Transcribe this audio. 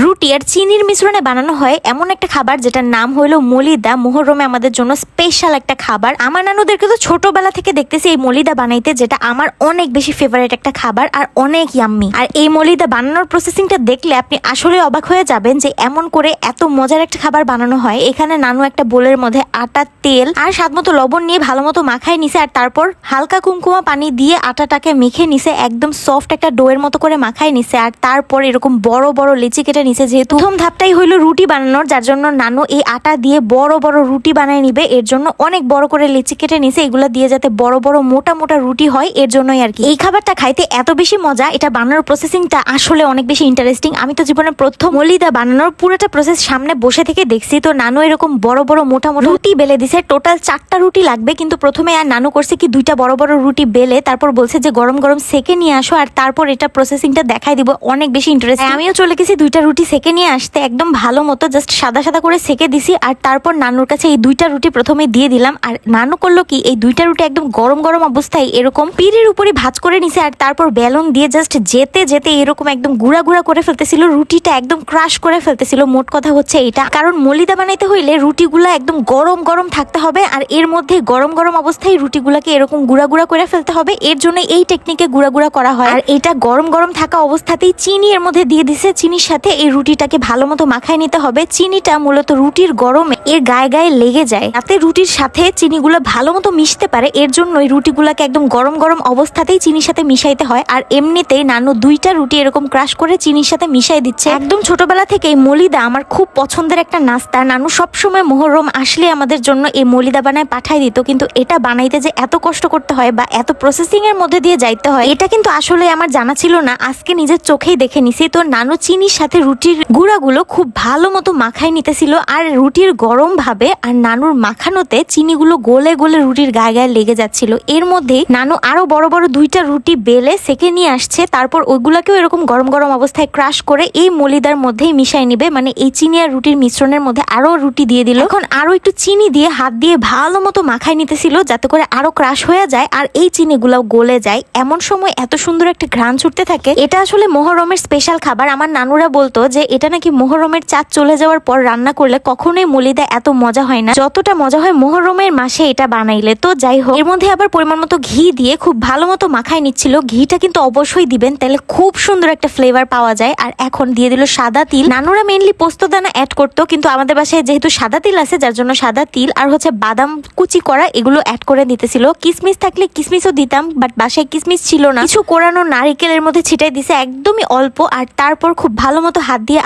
রুটি আর চিনির মিশ্রণে বানানো হয় এমন একটা খাবার যেটার নাম হলো মলিদা। মোহরমে আমাদের জন্য স্পেশাল একটা খাবার। আমার নানুদেরকে তো ছোটবেলা থেকে দেখতেছি এই মলিদা বানাইতে, যেটা আমার অনেক বেশি ফেভারিট একটা খাবার আর অনেক ইয়াম্মি আর এই মলিদা বানানোর প্রসেসিংটা দেখলে আপনি আসলে অবাক হয়ে যাবেন যে এমন করে এত মজার একটা খাবার বানানো হয়। এখানে নানু একটা বোলের মধ্যে আটা, তেল আর স্বাদ মতো লবণ নিয়ে ভালো মতো মাখায় নিছে আর তারপর হালকা কুমকুমা পানি দিয়ে আটাটাকে মেখে নিছে, একদম সফট একটা ডোয়ের মতো করে মাখায় নিছে আর তারপর এরকম বড় বড় লিচি কেটে নিছে যেহেতু প্রথম ধাপটাই হইল রুটি বানানোর, যার জন্য নানু এই আটা দিয়ে বড় বড় রুটি বানায় নিবে। এর জন্য অনেক বড় করে লিচি কেটে নিছে, এগুলো দিয়ে যাতে বড় বড় মোটা মোটা রুটি হয়, এর জন্যই আর কি। এই খাবারটা খাইতে এত বেশি মজা, এটা বানানোর প্রসেসিংটা আসলে অনেক বেশি ইন্টারেস্টিং আমি তো জীবনে প্রথম মলিদা বানানোর পুরোটা প্রসেস সামনে বসে থেকে দেখছি, তো নানু এরকম বড় বড় মোটা মোটা রুটি বেলে দিছে। টোটাল চারটা রুটি লাগবে, কিন্তু প্রথমে আর নানু করছে কি দুইটা বড় বড় রুটি বেলে, তারপর বলছে যে গরম গরম সেকে নিয়ে আসো, আর তারপর এটা প্রসেসিংটা দেখাই দিব, অনেক বেশি ইন্টারেস্ট আমিও চলে গেছি দুইটা রুটি সেকে নিয়ে আসতে একদম ভালো মতো জাস্ট সাদা সাদা করে সেকে দিছি আর তারপর নানুর কাছে এই দুইটা রুটি প্রথমে দিয়ে দিলাম। আর নানু করল কি, এই দুইটা রুটি একদম গরম গরম অবস্থায় এরকম পিড়ির উপরে ভাজ করে নিছে আর তারপর বেলুন দিয়ে জাস্ট যেতে যেতে এরকম একদম গুড়া গুড়া করে ফেলতেছিল। রুটিটা একদম ক্রাশ করে ফেলতেছিল, মোট কথা হচ্ছে এটা। কারণ মলিদা বানাইতে হইলে রুটিগুলা একদম গরম গরম থাকতে হবে আর এর মধ্যে গরম গরম অবস্থায় রুটিগুলাকে এরকম গুড়া গুড়া করে ফেলতে হবে। এর জন্য এই টেকনিকে গুড়া গুড়া করা হয়। আর এটা গরম গরম থাকা অবস্থাতেই চিনি এর মধ্যে দিয়ে দিছে। চিনির সাথে এই রুটিটাকে ভালো মতো মাখায় নিতে হবে। চিনিটা মূলত রুটির গরমে এর গায়ে গায়ে লেগে যায়। যাতে রুটির সাথে চিনিগুলো ভালো মতো মিশতে পারে, এর জন্য জন্যই রুটিগুলোকে একদম গরম গরম অবস্থাতেই চিনির সাথে মিশাইতে হয়। আর এমনিতেই নানু দুইটা রুটি এরকম ক্রাশ করে চিনির সাথে মিশাই দিচ্ছে। একদম ছোটবেলা থেকেই মলিদা আমার খুব পছন্দের একটা নাস্তা। নানু সবসময় মোহরম আসলে আমাদের জন্য এই মলিদা বানায় পাঠাই দিত, কিন্তু এটা বানাইতে যে এত কষ্ট করতে হয় বা এত প্রসেসিং এর মধ্যে দিয়ে যাইতে হয়, এটা কিন্তু আসলে আমার জানা ছিল না। আজকে নিজের চোখেই দেখে নিছি। তো নানু চিনির সাথে রুটির গুঁড়াগুলো খুব ভালো মতো মাখায় নিতেছিল, আর রুটির গরম ভাবে আর নানুর মাখানোতে চিনিগুলো গলে গলে রুটির গায়ে গায়ে লেগে যাচ্ছিল। এর মধ্যে নানু আরও বড় বড় দুইটা রুটি বেলে সেকে নিয়ে আসছে, তারপর ওইগুলাকেও এরকম গরম গরম অবস্থায় ক্রাশ করে এই মলিদার মধ্যেই মিশাই নিবে মানে এই চিনি আর রুটির মিশ্রণের মধ্যে আরও রুটি দিয়ে দিল। এখন আরও একটু চিনি দিয়ে হাত দিয়ে ভালো মতো মাখায় নিতেছিল, যাতে করে আরও ক্রাশ হয়ে যায় আর এই চিনিগুলাও গলে যায়। এমন সময় এত সুন্দর একটা ঘ্রাণ ছুটতে থাকে, এটা আসলে মোহরমের স্পেশাল খাবার। আমার নানুরা বলতো যে এটা নাকি মোহরমের চাঁদ চলে যাওয়ার পর রান্না করলে কখনোই মলিদা এত মজা হয় না। যতটা মজা হয় মোহরমের মাসে এটা বানাইলে। তো যাই হোক, এর মধ্যে আবার পরিমাণ মতো ঘি দিয়ে খুব ভালো মতো মাখায় নিচ্ছিল। ঘিটা কিন্তু অবশ্যই দিবেন, তাহলে খুব সুন্দর একটা ফ্লেভার পাওয়া যায়। আর এখন দিয়ে দিল সাদা তিল। নানুরা মেনলি পোস্তদানা অ্যাড করতো, কিন্তু আমাদের বাসায় যেহেতু সাদা তিল আছে, যার জন্য সাদা তিল আর হচ্ছে বাদাম কুচি করা এগুলো অ্যাড করে দিতেছিল। কিসমিস থাকলে কিসমিসও দিতাম বাট বাসায় কিসমিস ছিল না। কিছু কোরানো নারিকেলের মধ্যে ছিটাই দিছে, একদমই অল্প, আর তারপর খুব ভালো মতো হাত দিয়ে